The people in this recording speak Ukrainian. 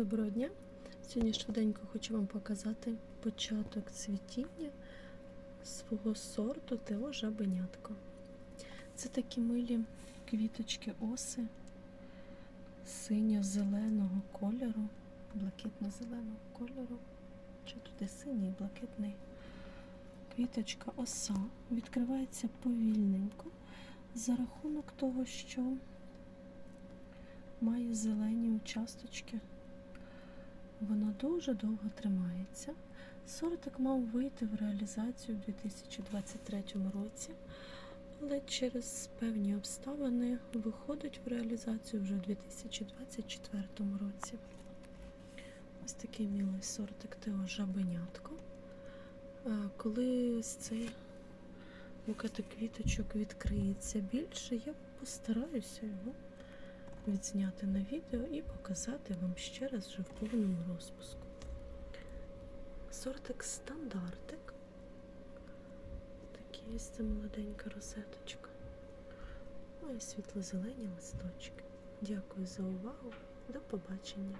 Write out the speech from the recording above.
Доброго дня! Сьогодні швиденько хочу вам показати початок цвітіння свого сорту Тео Жабенятко. Це такі милі квіточки оси синьо-зеленого кольору, блакитно-зеленого кольору, чи туди синій, блакитний. Квіточка оса відкривається повільненько за рахунок того, що має зелені участочки. Вона дуже довго тримається. Сортик мав вийти в реалізацію у 2023 році, але через певні обставини виходить в реалізацію вже у 2024 році. Ось такий мілий сортик Тео Жабенятко. Е, Коли ось цей букетик квіточок відкриється більше, я постараюся його відзняти на відео і показати вам ще раз вже в повному розпуску. Сортик стандартик. Такі це молоденька розеточка. Ну і світло-зелені листочки. Дякую за увагу. До побачення.